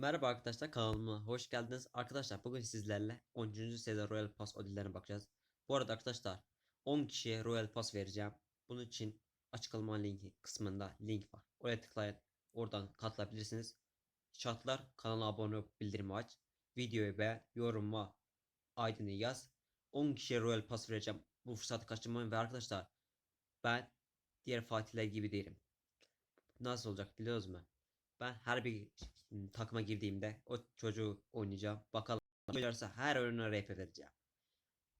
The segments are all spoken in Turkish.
Merhaba arkadaşlar kanalıma hoş geldiniz. Arkadaşlar bugün sizlerle 10. sezon Royal Pass ödüllerine bakacağız. Bu arada arkadaşlar 10 kişiye Royal Pass vereceğim. Bunun için açıklama linki kısmında link var. Oraya tıklayın. Oradan katılabilirsiniz. Şartlar kanala abone olup bildirimi aç. Videoyu beğen, yoruma aydını yaz. 10 kişiye Royal Pass vereceğim. Bu fırsatı kaçırmayın ve arkadaşlar ben diğer Fatihler gibi değilim. Nasıl olacak biliyoruz mu? Ben her bir takıma girdiğimde o çocuğu oynayacağım. Bakalım oynarsa her oyuna RP vereceğim.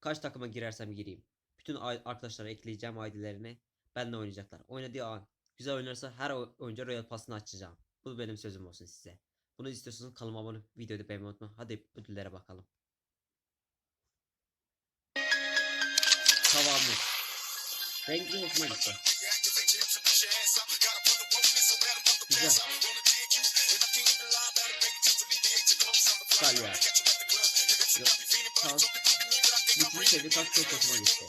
Kaç takıma girersem gireyim. Bütün arkadaşlara ekleyeceğim ID'lerini. Benimle oynayacaklar. Oynadığı an güzel oynarsa her oy- oyuncu Royal Pass'ını açacağım. Bu benim sözüm olsun size. Bunu istiyorsanız kanalıma abone videoyu beğenmeyi unutmayın. Hadi ödüllere bakalım. Tamamı. Renkli hoşuma gitti. Güzel. Güzel ya. Yok, Kas. Bütün seviye kas çok hoşuma gitti.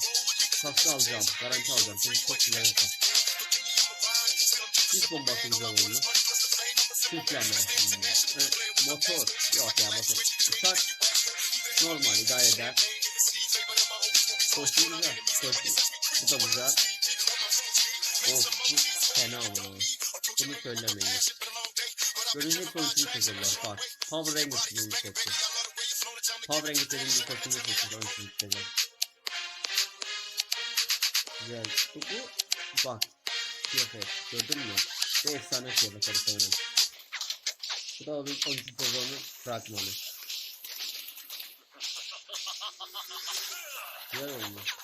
Kaskı alacağım. Garanti alacağım. Çünkü çok güzel bir kas. Sis bombası güzel oldu. Hmm. Evet, motor. Yok ya motor. Uçak. Normal idare eder. Kostüm güzel. Kostüm. Bu da güzel. Of bu fena olmuş. Bunu söylemeyin. Görünce konusunu çekiyorlar bak. Power Rangers bunu çekti. Power Rangers dediğim bir çekti. Onun için çekti. Güzel. Bu, bu bak. Kıyafet. Gördün mü? Ve efsane kıyafet sanırım. Bu da onun 12 sezonu fragmanı. Güzel olmuş.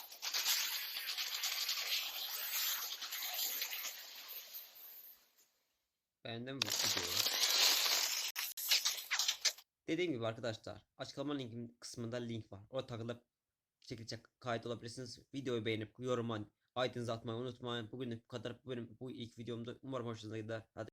Beğendin mi bu videoyu? Dediğim gibi arkadaşlar açıklama linkin kısmında link var. Orada takılıp çekilecek kayıt olabilirsiniz. Videoyu beğenip yoruma aydınızı atmayı unutmayın. Bugün bu kadar. Bu benim bu ilk videomda. Umarım hoşunuza gider. Hadi